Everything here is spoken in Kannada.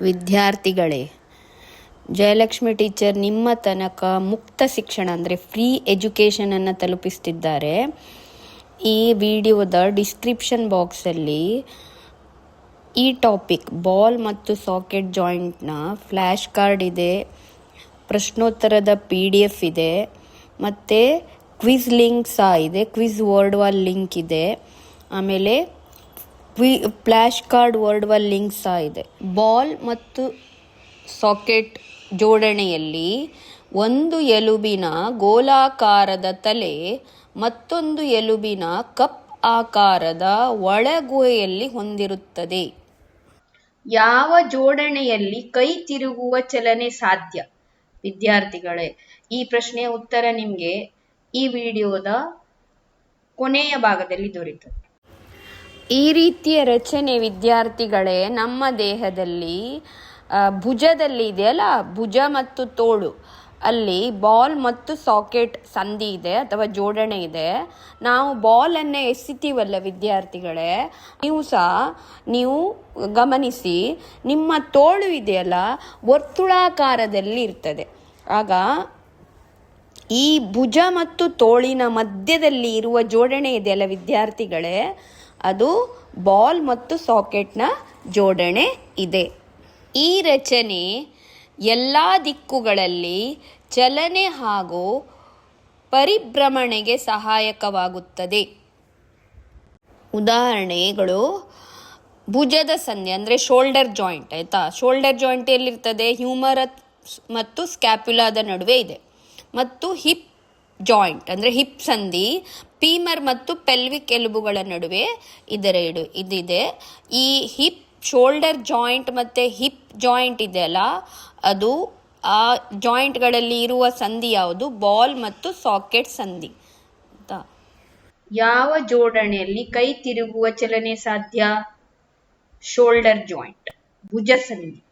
ವಿದ್ಯಾರ್ಥಿಗಳೇ, ಜಯಲಕ್ಷ್ಮಿ ಟೀಚರ್ ನಿಮ್ಮ ತನಕ ಮುಕ್ತ ಶಿಕ್ಷಣ ಅಂದರೆ ಫ್ರೀ ಎಜುಕೇಷನನ್ನು ತಲುಪಿಸ್ತಿದ್ದಾರೆ. ಈ ವಿಡಿಯೋದ ಡಿಸ್ಕ್ರಿಪ್ಷನ್ ಬಾಕ್ಸಲ್ಲಿ ಈ ಟಾಪಿಕ್, ಬಾಲ್ ಮತ್ತು ಸಾಕೆಟ್ ಜಾಯಿಂಟ್ನ ಫ್ಲ್ಯಾಶ್ ಕಾರ್ಡ್ ಇದೆ, ಪ್ರಶ್ನೋತ್ತರದ ಪಿ ಡಿ ಎಫ್ ಇದೆ, ಮತ್ತು ಕ್ವಿಜ್ ಲಿಂಕ್ ಸಹ ಇದೆ, ಕ್ವಿಜ್ ವರ್ಡ್ ವಾಲ್ ಲಿಂಕ್ ಇದೆ, ಆಮೇಲೆ ಕ್ವಿ ಫ್ಲ್ಯಾಶ್ ಕಾರ್ಡ್ ವರ್ಡ್ ಲಿಂಕ್ ಸಹ ಇದೆ. ಬಾಲ್ ಮತ್ತು ಸಾಕೆಟ್ ಜೋಡಣೆಯಲ್ಲಿ ಒಂದು ಎಲುಬಿನ ಗೋಲಾಕಾರದ ತಲೆ ಮತ್ತೊಂದು ಎಲುಬಿನ ಕಪ್ ಆಕಾರದ ಒಳಗುಹೆಯಲ್ಲಿ ಹೊಂದಿರುತ್ತದೆ. ಯಾವ ಜೋಡಣೆಯಲ್ಲಿ ಕೈ ತಿರುಗುವ ಚಲನೆ ಸಾಧ್ಯ? ವಿದ್ಯಾರ್ಥಿಗಳೇ, ಈ ಪ್ರಶ್ನೆಯ ಉತ್ತರ ನಿಮಗೆ ಈ ವಿಡಿಯೋದ ಕೊನೆಯ ಭಾಗದಲ್ಲಿ ದೊರೆಯುತ್ತದೆ. ಈ ರೀತಿಯ ರಚನೆ ವಿದ್ಯಾರ್ಥಿಗಳೇ ನಮ್ಮ ದೇಹದಲ್ಲಿ ಭುಜದಲ್ಲಿ ಇದೆಯಲ್ಲ ಭುಜ ಮತ್ತು ತೋಳು. ಅಲ್ಲಿ ಬಾಲ್ ಮತ್ತು ಸಾಕೆಟ್ ಸಂಧಿ ಇದೆ ಅಥವಾ ಜೋಡಣೆ ಇದೆ. ನಾವು ಬಾಲನ್ನು ಎಸಿತೀವಲ್ಲ ವಿದ್ಯಾರ್ಥಿಗಳೇ? ನೀವು ಸಹ, ನೀವು ಗಮನಿಸಿ, ನಿಮ್ಮ ತೋಳು ಇದೆಯಲ್ಲ, ವರ್ತುಳಾಕಾರದಲ್ಲಿ ಇರ್ತದೆ. ಆಗ ಈ ಭುಜ ಮತ್ತು ತೋಳಿನ ಮಧ್ಯದಲ್ಲಿ ಇರುವ ಜೋಡಣೆ ಇದೆಯಲ್ಲ ವಿದ್ಯಾರ್ಥಿಗಳೇ? ಅದು ಬಾಲ್ ಮತ್ತು ಸಾಕೆಟ್ನ ಜೋಡಣೆ ಇದೆ. ಈ ರಚನೆ ಎಲ್ಲ ದಿಕ್ಕುಗಳಲ್ಲಿ ಚಲನೆ ಹಾಗೂ ಪರಿಭ್ರಮಣೆಗೆ ಸಹಾಯಕವಾಗುತ್ತದೆ. ಉದಾಹರಣೆಗಳು, ಭುಜದ ಸಂಧಿ, ಅಂದರೆ ಶೋಲ್ಡರ್ ಜಾಯಿಂಟ್ ಆಯಿತಾ? ಶೋಲ್ಡರ್ ಜಾಯಿಂಟ್ ಎಲ್ಲಿರ್ತದೆ? ಹ್ಯೂಮರ್ ಮತ್ತು ಸ್ಕ್ಯಾಪ್ಯುಲಾದ ನಡುವೆ ಇದೆ. ಮತ್ತು ಹಿಪ್ ಜಾಯಿಂಟ್ ಅಂದರೆ ಹಿಪ್ ಸಂಧಿ ಪೀಮರ್ ಮತ್ತು ಪೆಲ್ವಿಕ್ ಎಲುಬುಗಳ ನಡುವೆ ಇದರ ಇಡು ಇದಿದೆ. ಈ ಹಿಪ್ ಶೋಲ್ಡರ್ ಜಾಯಿಂಟ್ ಮತ್ತು ಹಿಪ್ ಜಾಯಿಂಟ್ ಇದೆಯಲ್ಲ, ಅದು ಆ ಜಾಯಿಂಟ್ಗಳಲ್ಲಿ ಇರುವ ಸಂಧಿ ಯಾವುದು? ಬಾಲ್ ಮತ್ತು ಸಾಕೆಟ್ ಸಂಧಿ. ಯಾವ ಜೋಡಣೆಯಲ್ಲಿ ಕೈ ತಿರುಗುವ ಚಲನೆ ಸಾಧ್ಯ? ಶೋಲ್ಡರ್ ಜಾಯಿಂಟ್, ಭುಜ ಸಂಧಿ.